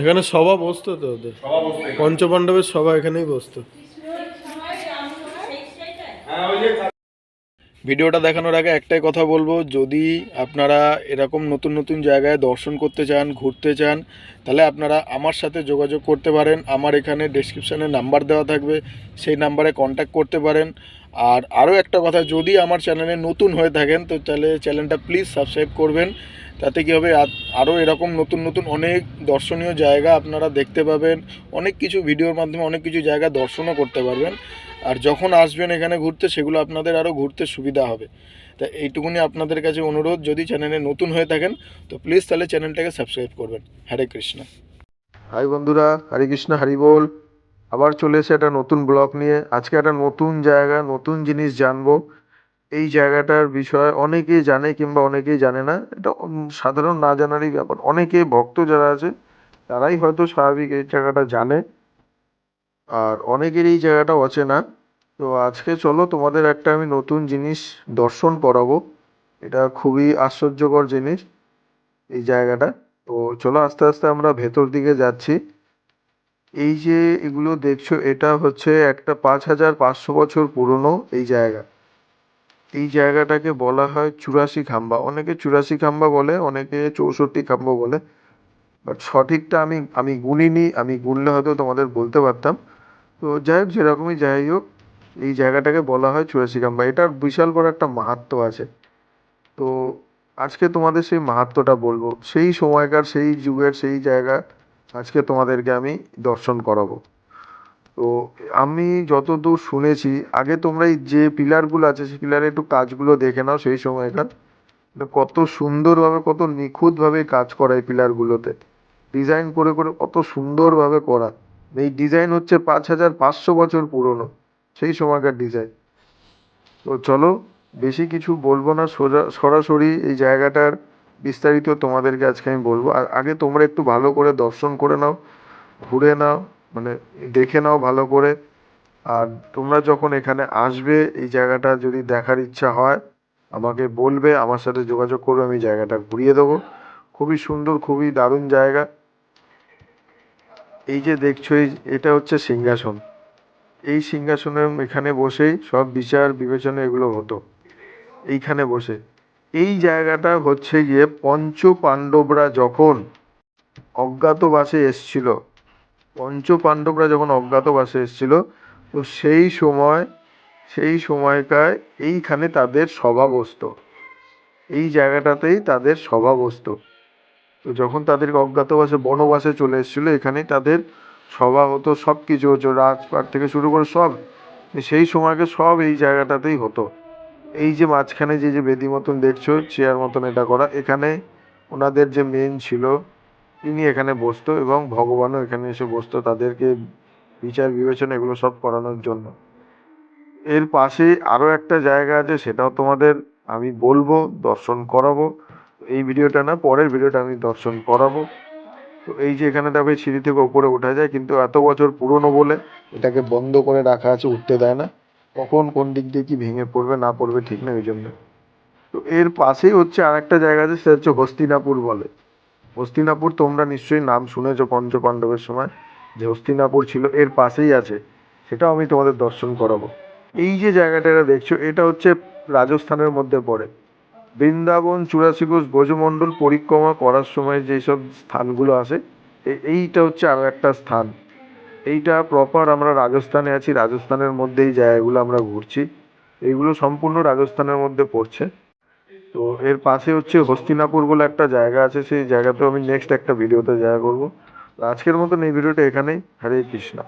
এখানে সভা বসতো তো ওদের। পঞ্চপাণ্ডবের সভা এখানেই বসতো। হ্যাঁ ভিডিওটা দেখানোর আগে একটাই কথা বলব যদি আপনারা এরকম নতুন নতুন জায়গায় দর্শন করতে চান ঘুরতে চান তাহলে আপনারা আমার সাথে যোগাযোগ করতে পারেন। আমার এখানে ডেসক্রিপশানে নাম্বার দেওয়া থাকবে সেই নাম্বারে কন্ট্যাক্ট করতে পারেন। আর আরও একটা কথা যদি আমার চ্যানেলে নতুন হয়ে থাকেন তো তাহলে চ্যানেলটা প্লিজ সাবস্ক্রাইব করবেন। তাতে কী হবে? আরও এরকম নতুন নতুন অনেক দর্শনীয় জায়গা আপনারা দেখতে পাবেন। অনেক কিছু ভিডিওর মাধ্যমে অনেক কিছু জায়গা দর্শনও করতে পারবেন। আর যখন আসবেন এখানে ঘুরতে, সেগুলো আপনাদের আরও ঘুরতে সুবিধা হবে। তা এইটুকুনি আপনাদের কাছে অনুরোধ। যদি চ্যানেলে নতুন হয়ে থাকেন, তো প্লিজ তাহলে চ্যানেলটাকে সাবস্ক্রাইব করবেন। হরে কৃষ্ণ। হাই বন্ধুরা, হরে কৃষ্ণ, হরি বল। আবার চলে এসে একটা নতুন ব্লগ নিয়ে। আজকে একটা নতুন জায়গা, নতুন জিনিস জানব। এই জায়গাটার বিষয়ে অনেকেই জানে কিংবা অনেকেই জানে না। এটা সাধারণ না জানারই ব্যাপার। অনেকে ভক্ত যারা আছে, তারাই হয়তো স্বাভাবিক এই জায়গাটা জানে। আর অনেকের এই জায়গাটা অচেনা। তো আজকে চলো, তোমাদের একটা আমি নতুন জিনিস দর্শন করাবো। এটা খুবই আশ্চর্যকর জিনিস, এই জায়গাটা। তো চলো, আস্তে আস্তে আমরা ভেতর দিকে যাচ্ছি। এই যে এগুলো দেখছ, এটা হচ্ছে একটা পাঁচ হাজার পাঁচশো বছর পুরনো এই জায়গা। এই জায়গাটাকে বলা হয় চুরাশি খাম্বা। অনেকে চুরাশি খাম্বা বলে, অনেকে চৌষট্টি খাম্বা বলে। বাট সঠিকটা আমি আমি গুনিনি, আমি গুনলে হয়তো তোমাদের বলতে পারতাম। তো যাই হোক, যেরকমই যাই হোক, এই জায়গাটাকে বলা হয় চুরাশি খাম্বা। এটার বিশাল বড় একটা মাহাত্ম্য আছে। তো আজকে তোমাদের সেই মাহাত্ম্যটা বলব। সেই সময়কার, সেই যুগের, সেই জায়গা আজকে তোমাদেরকে আমি দর্শন করাবো। তো আমি যতদূর শুনেছি, আগে তোমরা এই যে পিলারগুলো আছে, সেই পিলারে একটু কাজগুলো দেখে নাও সেই সময়কার। তো কত সুন্দরভাবে, কত নিখুঁতভাবে কাজ করা এই পিলারগুলোতে। ডিজাইন করে করে কত সুন্দরভাবে করা। এই ডিজাইন হচ্ছে পাঁচ হাজার পাঁচশো বছর পুরনো, সেই সময়কার ডিজাইন। তো চলো, বেশি কিছু বলব না, সোজা, সরাসরি এই জায়গাটার বিস্তারিত তোমাদেরকে আজকে আমি বলব। আর আগে তোমরা একটু ভালো করে দর্শন করে নাও, ঘুরে নাও মানে দেখে নাও ভালো করে। আর তোমরা যখন এখানে আসবে, এই জায়গাটা যদি দেখার ইচ্ছা হয়, আমাকে বলবে, আমার সাথে যোগাযোগ করবে, আমি জায়গাটা ঘুরিয়ে দেবো। খুবই সুন্দর, খুবই দারুণ জায়গা। এই যে দেখছ, এই এটা হচ্ছে সিংহাসন। এই সিংহাসনের এখানে বসেই সব বিচার, বিবেচনা এগুলো হতো। এইখানে বসে। এই জায়গাটা হচ্ছে গিয়ে পঞ্চ পাণ্ডবরা যখন অজ্ঞাতবাসে এসছিল পঞ্চ পাণ্ডবরা যখন অজ্ঞাতবাসে এসছিল, তো সেই সময়, সেই সময়কার এইখানে তাদের সভা বসতো। এই জায়গাটাতেই তাদের সভা বসতো। তো যখন তাদেরকে অজ্ঞাতবাসে, বনবাসে চলে এসেছিল, এখানেই তাদের সভা হতো, সব কিছু হতো, রাজপাট থেকে শুরু করে সব। সেই সময়কে সব এই জায়গাটাতেই হতো। এই যে মাঝখানে যে যে বেদি মতন দেখছ, চেয়ার মতন এটা করা, এখানে ওনাদের যে মেন ছিল তিনি এখানে বসতো এবং ভগবানও এখানে এসে বসতো। তাদেরকে বিচার, বিবেচনা এগুলো সব করানোর জন্য। এর পাশে আরও একটা জায়গা আছে, সেটাও তোমাদের আমি বলব, দর্শন করাবো। এই ভিডিওটা না, পরের ভিডিওটা আমি দর্শন করাবো। তো এই যে এখানে দেখো সিঁড়ি থেকে ওপরে ওঠা যায়, কিন্তু এত বছর পুরনো বলে এটাকে বন্ধ করে রাখা আছে, উঠতে দেয় না। কখন কোন দিক দিয়ে কি ভেঙে পড়বে, না পড়বে ঠিক না ওই জন্য। তো এর পাশেই হচ্ছে আর একটা জায়গা আছে, সেটা হচ্ছে হস্তিনাপুর বলে। হস্তিনাপুর তোমরা নিশ্চয়ই নাম শুনেছো পঞ্চ পাণ্ডবের সময়, যে হস্তিনাপুর ছিল, এর পাশেই আছে। সেটাও আমি তোমাদের দর্শন করাবো। এই যে জায়গাটা এটা দেখছ, এটা হচ্ছে রাজস্থানের মধ্যে পড়ে। বৃন্দাবন, চুরাশি কোষ ব্রজমণ্ডল পরিক্রমা করার সময় যেসব স্থানগুলো আছে এইটা হচ্ছে আরও একটা স্থান। এইটা প্রপার আমরা রাজস্থানে আছি, রাজস্থানের মধ্যে এই জায়গাগুলো আমরা ঘুরছি। এইগুলো সম্পূর্ণ রাজস্থানের মধ্যে পড়ছে। তো এর পাশে হচ্ছে হস্তিনাপুর বলে একটা জায়গা আছে, সেই জায়গাতেও আমি নেক্সট একটা ভিডিওতে জায়গা করব। আজকের মতন এই ভিডিওটা এখানেই। হরে কৃষ্ণা।